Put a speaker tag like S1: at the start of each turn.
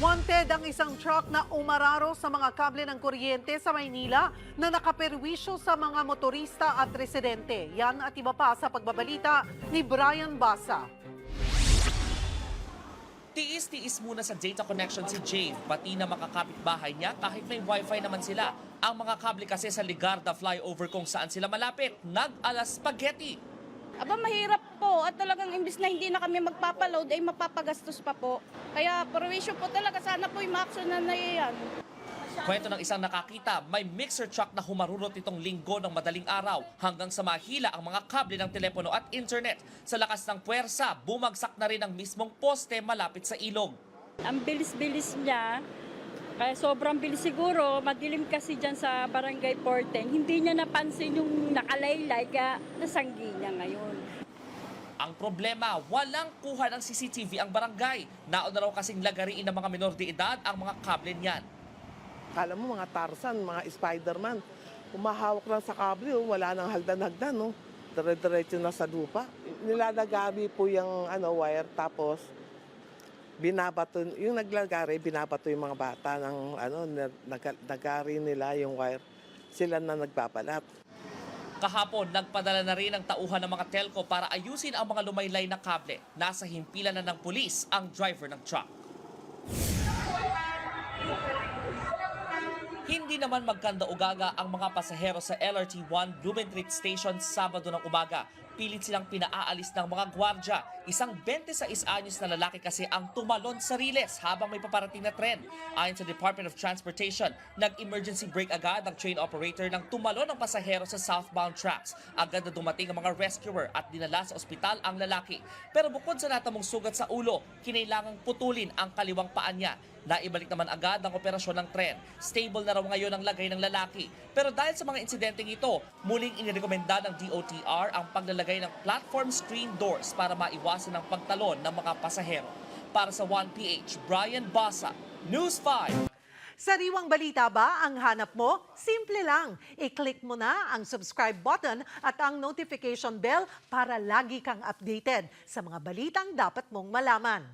S1: Wanted ang isang truck na umararo sa mga kable ng kuryente sa Maynila na nakaperwisyo sa mga motorista at residente. Yan at iba pa sa pagbabalita ni Brian Basa.
S2: Tiis-tiis muna sa data connection si Jave, pati na makakapit-bahay niya kahit may wifi naman sila. Ang mga kable kasi sa Ligarda flyover kung saan sila malapit, nag-alas spaghetti.
S3: Aba, mahirap po at talagang imbis na hindi na kami magpapaload ay mapapagastos pa po. Kaya perwisyo po talaga sana po yung ma-action na na yan.
S2: Kwento ng isang nakakita, may mixer truck na humarurot itong linggo ng madaling araw hanggang sa mahila ang mga kable ng telepono at internet. Sa lakas ng puwersa, bumagsak na rin ang mismong poste malapit sa ilog.
S4: Ang bilis-bilis niya, kaya sobrang bilis siguro, madilim kasi dyan sa Barangay Porten. Hindi niya napansin yung nakalaylay, kaya nasanggi niya ngayon.
S2: Ang problema, walang kuha ng CCTV ang barangay. Naon na raw kasing lagariin ng mga minor de edad ang mga kable niyan.
S5: Kala mo mga Tarzan, mga Spider-Man. Umahawak lang sa kable, oh, wala nang hagdan-hagdan. No? Dire-diretso na sa lupa. Nilalagari po yung ano, wire, tapos binabato, yung naglagari, binabato yung mga bata ng ano, nag, nagari nila yung wire. Sila na nagpapalat.
S2: Kahapon, nagpadala na rin ang tauhan ng mga telco para ayusin ang mga lumaylay na kable. Nasa himpilan na ng pulis ang driver ng truck. Hindi naman magkanda ugaga ang mga pasahero sa LRT-1 Blumentritt Station Sabado ng umaga. Pilit silang pinaaalis ng mga gwardya. Isang 26 anyos na lalaki kasi ang tumalon sa riles habang may paparating na tren. Ayon sa Department of Transportation, nag-emergency brake agad ang train operator nang tumalon ang pasahero sa southbound tracks. Agad na dumating ang mga rescuer at dinala sa ospital ang lalaki. Pero bukod sa natamong sugat sa ulo, kinailangang putulin ang kaliwang paa niya. Naibalik naman agad ang operasyon ng tren. Stable na raw ngayon ang lagay ng lalaki. Pero dahil sa mga insidenteng ito, muling inirekomenda ng DOTR ang paglalagay ng platform screen doors para maiwasan ang pagtalon ng mga pasahero. Para sa 1PH, Brian Basa, News 5.
S1: Sariwang balita ba ang hanap mo? Simple lang. I-click mo na ang subscribe button at ang notification bell para lagi kang updated sa mga balitang dapat mong malaman.